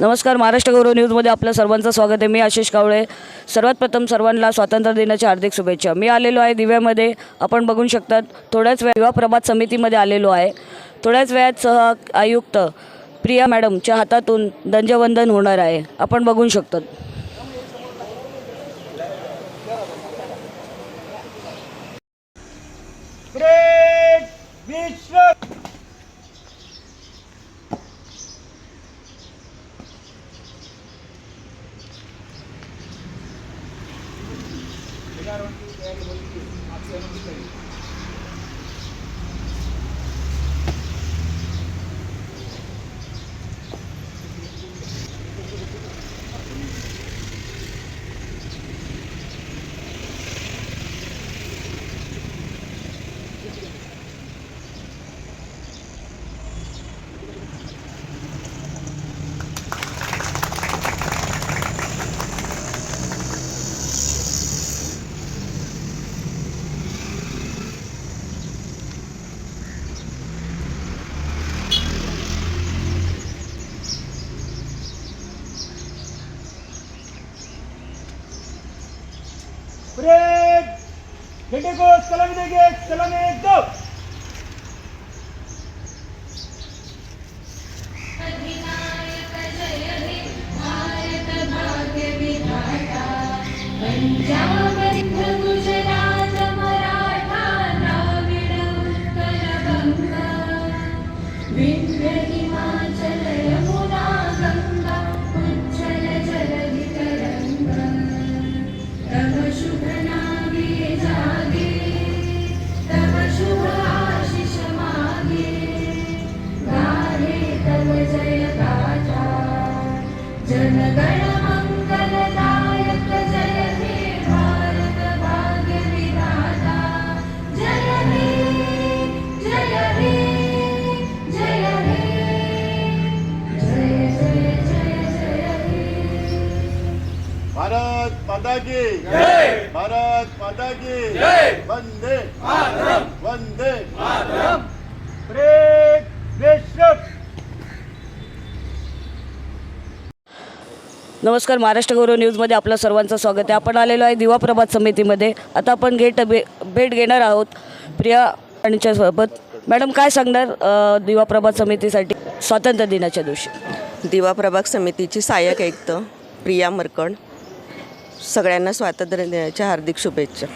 नमस्कार महाराष्ट्र गौरव न्यूजमध्ये आपलं सर्वांचं स्वागत आहे. मी आशिष कावळे. सर्वात प्रथम सर्वांना स्वातंत्र्य दिनाच्या हार्दिक शुभेच्छा. मी आलेलो आहे दिव्यामध्ये. आपण बघू शकतात थोड्याच वेळ युवा प्रभात समितीमध्ये आलेलो आहे. थोड्याच वेळात सह आयुक्त प्रिया मॅडमच्या हातातून दंजवंदन होणार आहे. आपण बघू शकतात. ग्रेट विश्व ब्रेक खड्डे को सलामी देंगे सलामी एक दो अधिनायक जय पंजाब गुजरात मराठा द्राविड विंध्य भारत माता की जय। भारत माता की जय। वंदे मातरम। वंदे ब्रेक विश्व नमस्कार महाराष्ट्र गौरव न्यूजमध्ये आपलं सर्वांचं स्वागत आहे. आपण आलेलो आहे दिवा प्रभात समितीमध्ये. आता आपण गेट बे भेट घेणार आहोत प्रिया यांच्या मॅडम काय सांगणार दिवा प्रभात समितीसाठी स्वातंत्र्य दिनाच्या दिवशी? दिवा प्रभाग समितीची सहाय्यक आयुक्त प्रिया मरकण सगळ्यांना स्वातंत्र्य दिनाच्या हार्दिक शुभेच्छा.